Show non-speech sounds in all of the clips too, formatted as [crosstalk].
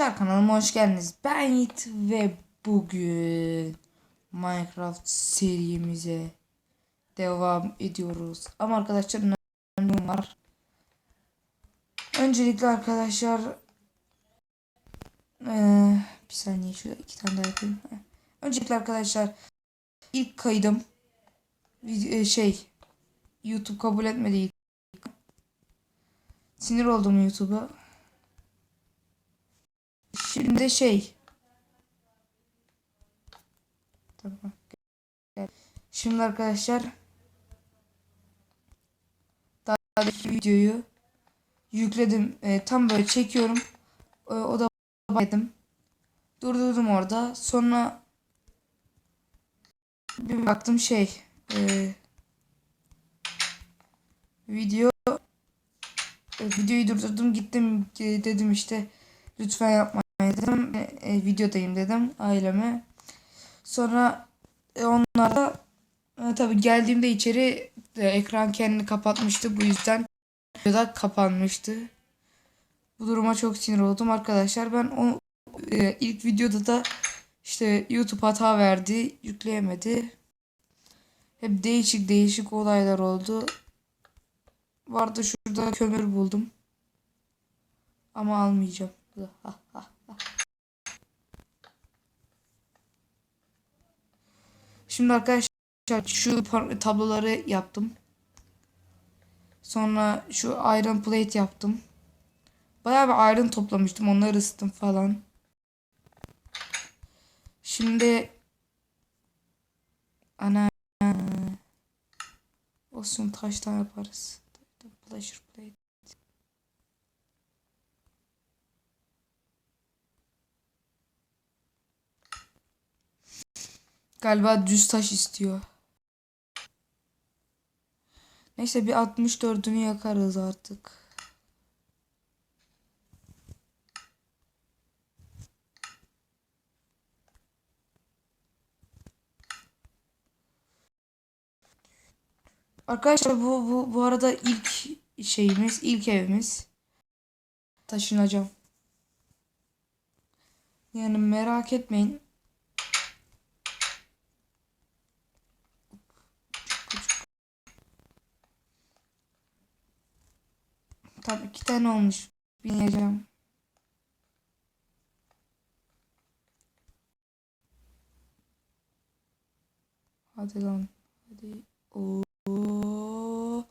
Arkadaşlar kanalıma hoş geldiniz. Ben Yiğit ve bugün Minecraft serimize devam ediyoruz. Ama arkadaşlar önemli var. Öncelikle arkadaşlar eee, bir saniye şurada iki tane daha yapayım. Öncelikle arkadaşlar ilk kaydım şey YouTube kabul etmedi. Sinir oldum YouTube'a. Şimdi şey. Şimdi arkadaşlar daha önceki videoyu yükledim. Ee, tam böyle çekiyorum. Ee, o da dedim. Durdurdum orada. Sonra bir baktım şey ee, video e, videoyu durdurdum gittim e, dedim işte lütfen yapmayın dedim. E, e, videodayım dedim aileme. Sonra e, onlar da e, tabii geldiğimde içeri e, ekran kendini kapatmıştı. Bu yüzden videoda kapanmıştı. Bu duruma çok sinir oldum arkadaşlar. Ben o e, ilk videoda da işte YouTube hata verdi, yükleyemedi. Hep değişik değişik olaylar oldu. Vardı şurada kömür buldum. Ama almayacağım. Ha, [laughs] ha, ha. Şimdi arkadaşlar şu tabloları yaptım. Sonra şu iron plate yaptım. Bayağı bir iron toplamıştım. Onları ısıttım falan. Şimdi ana olsun taştan yaparız. Pleasure plate. Galiba düz taş istiyor. Neyse bir 64'ünü yakarız artık. Arkadaşlar bu bu bu arada ilk şeyimiz, ilk evimiz. Taşınacağım. Yani merak etmeyin. Tam iki tane olmuş. Bineceğim. Hadi lan. Hadi. Oo. [laughs]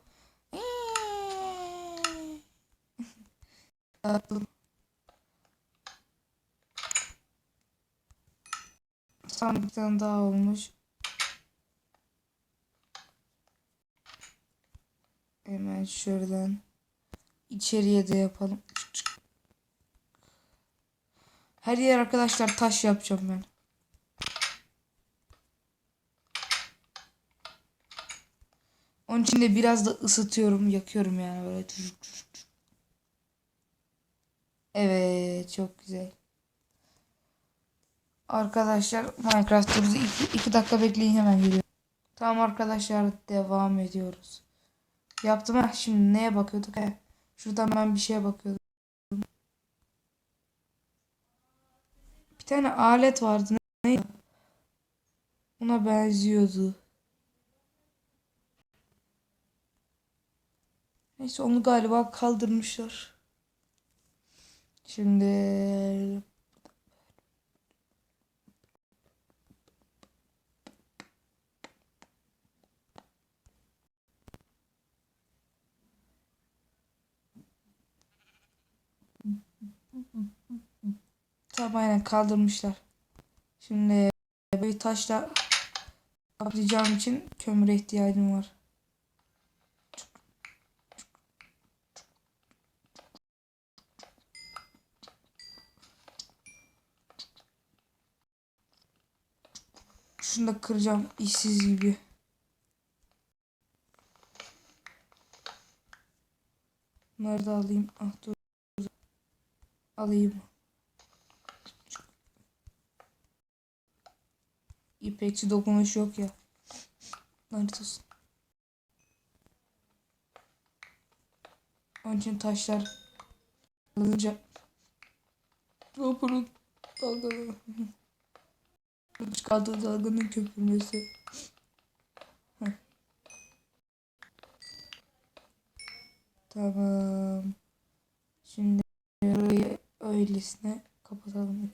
Tatlım. Son bir tane daha olmuş. Hemen şuradan içeriye de yapalım. Her yer arkadaşlar taş yapacağım ben. Onun için de biraz da ısıtıyorum, yakıyorum yani böyle. Evet, çok güzel. Arkadaşlar Minecraft duruzu 2 dakika bekleyin hemen geliyor. Tamam arkadaşlar devam ediyoruz. Yaptım ha şimdi neye bakıyorduk he? Şuradan ben bir şeye bakıyordum. Bir tane alet vardı. Ne? Ona benziyordu. Neyse onu galiba kaldırmışlar. Şimdi Tamam aynen kaldırmışlar. Şimdi bir taşla kaplayacağım için kömüre ihtiyacım var. Şunu da kıracağım işsiz gibi. Bunları da alayım. Ah dur. Alayım. İpekçi dokunuş yok ya. Lanet olsun. Onun için taşlar alınca Vapurun dalgaları. Çıkardığı dalganın köpürmesi. Tamam. Şimdi burayı öylesine kapatalım.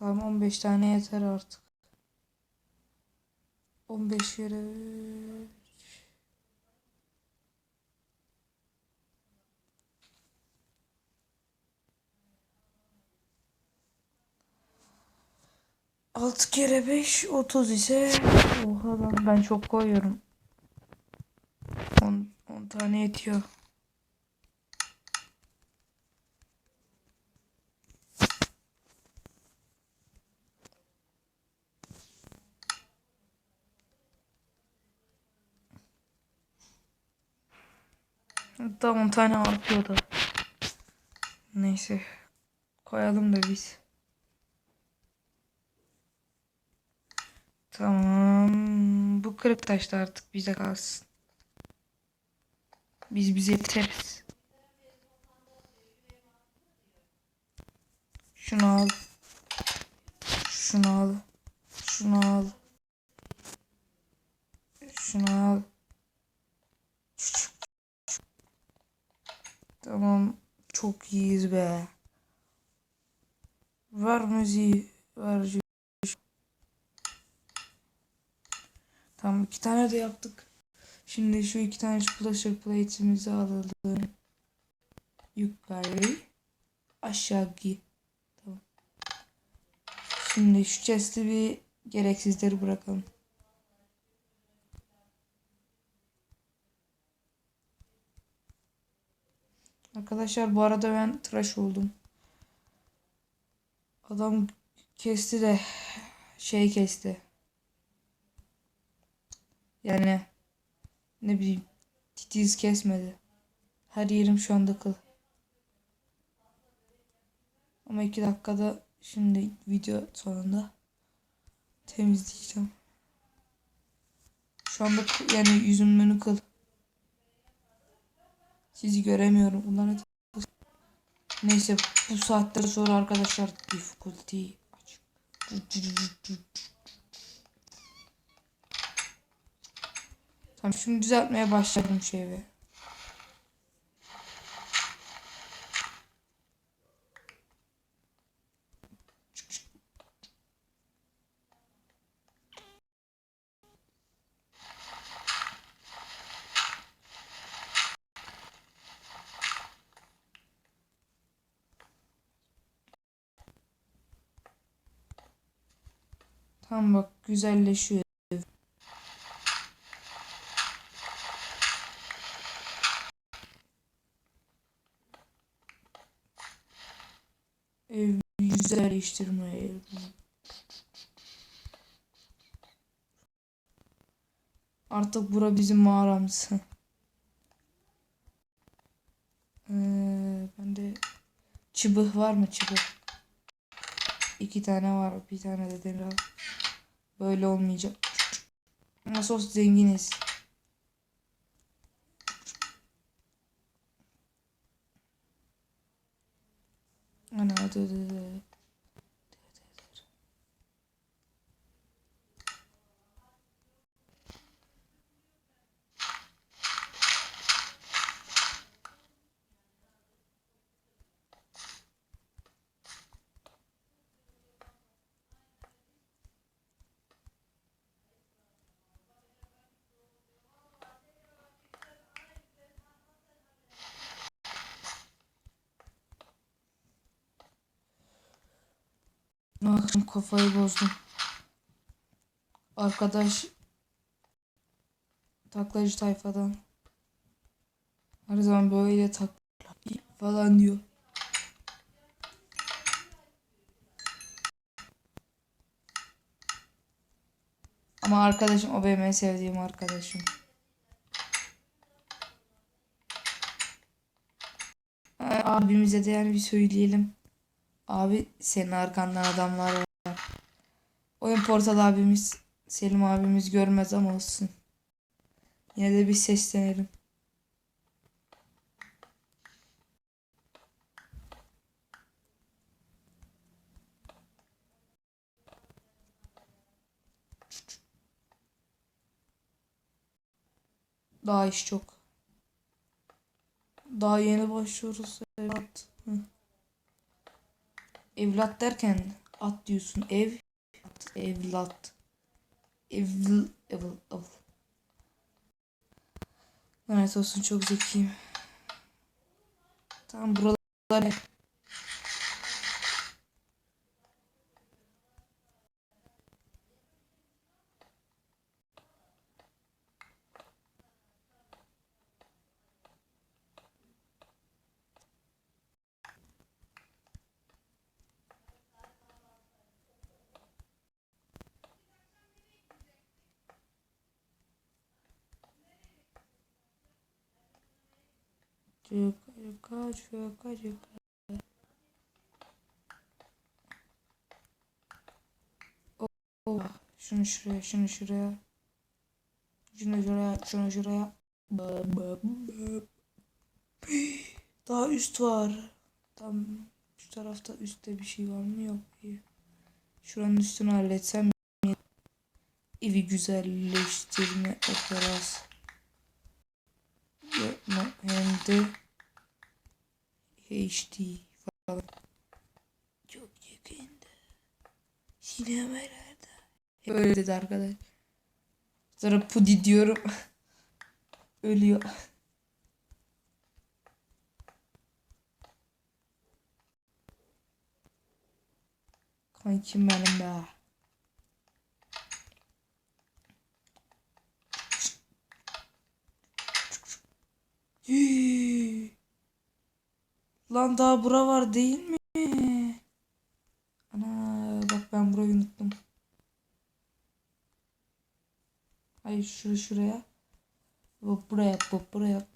Tamam 15 tane yeter artık. 15 kere Altı kere 5 30 ise oha ben çok koyuyorum. 10 10 tane yetiyor. Hatta 10 tane artıyordu. Neyse. Koyalım da biz. Tamam. Bu kırık taş da artık bize kalsın. Biz bize yeteriz. Şunu al. Şunu al. Şunu al. Şunu al. Tamam. Çok iyiyiz be. Var müziği. Var. Tamam iki tane de yaptık. Şimdi şu iki tane splasher plate'imizi alalım. Yukarı. Aşağı gi. Tamam. Şimdi şu chest'i bir gereksizleri bırakalım. Arkadaşlar bu arada ben tıraş oldum. Adam kesti de şey kesti. Yani ne bileyim titiz kesmedi. Her yerim şu anda kıl. Ama iki dakikada şimdi video sonunda temizleyeceğim. Şu anda yani yüzümün önü kıl. Sizi göremiyorum. Ulan hadi. Neyse bu saatten sonra arkadaşlar difficulty açık. Tamam şimdi düzeltmeye başladım şeyi. Tamam bak güzelleşiyor. Ev güzelleştirmeye. Artık bura bizim mağaramız. [laughs] Ee, bende çıbıh var mı çıbıh? İki tane var. Bir tane de demir al. Böyle olmayacak. Nasıl olsa zenginiz. Ana dur dur dur. Akşam kafayı bozdum. Arkadaş taklacı tayfadan her zaman böyle takla falan diyor. Ama arkadaşım o benim en sevdiğim arkadaşım. abimize de yani bir söyleyelim. Abi senin arkandan adamlar var. Oyun portal abimiz Selim abimiz görmez ama olsun. Yine de bir seslenelim. Daha iş çok. Daha yeni başlıyoruz evlat. Hı. Evlat derken at diyorsun. Ev at, evlat. Evl ev ev. Lanet olsun çok zekiyim. Tamam buralar Çuka çuka çuka çuka. Oh, şunu şuraya, şunu şuraya. Şunu şuraya, şunu şuraya. Daha üst var. Tam şu tarafta üstte bir şey var mı? Yok. İyi. Şuranın üstünü halletsem evi güzelleştirme operası. Yapma hem de HD falan. Çok yakında. Sinemalarda. Hep öyle dedi arkadaş. Sonra pudi diyorum. [laughs] Ölüyor. Kankim benim be. Lan daha bura var değil mi? Ana bak ben burayı unuttum. Hayır şuraya şuraya. Bak buraya bak buraya.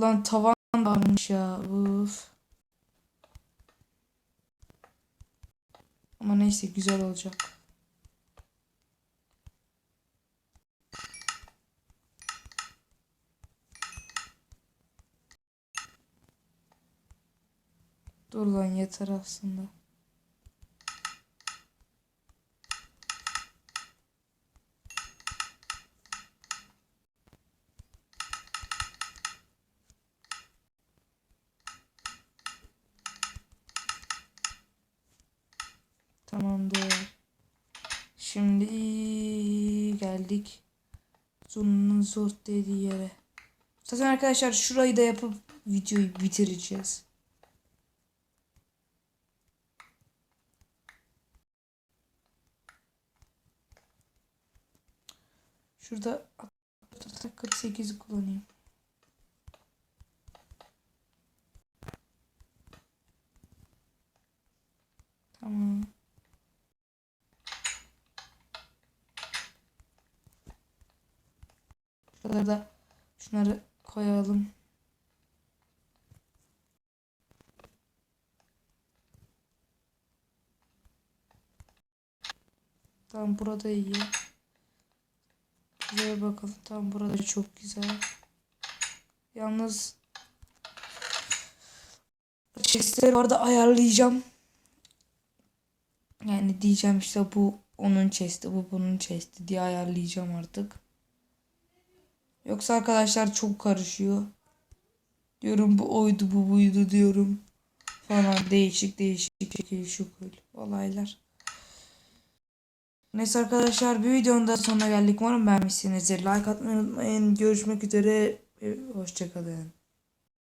Lan tavan varmış ya. Uf. Ama neyse güzel olacak. Dur lan yeter aslında. Tamamdır. Şimdi geldik. Zonun zor dediği yere. Zaten arkadaşlar şurayı da yapıp videoyu bitireceğiz. Şurada 48'i kullanayım. Tamam. Şuralara da şunları koyalım. Tamam burada iyi. Buraya bakalım. Tamam burada çok güzel. Yalnız chestleri orada ayarlayacağım. Yani diyeceğim işte bu onun chest'i bu bunun chest'i diye ayarlayacağım artık. Yoksa arkadaşlar çok karışıyor. Diyorum bu oydu bu buydu diyorum. Falan değişik değişik değişik olaylar. Neyse arkadaşlar bir videonun da sonuna geldik. Umarım beğenmişsinizdir. Like atmayı unutmayın. Görüşmek üzere. Hoşçakalın.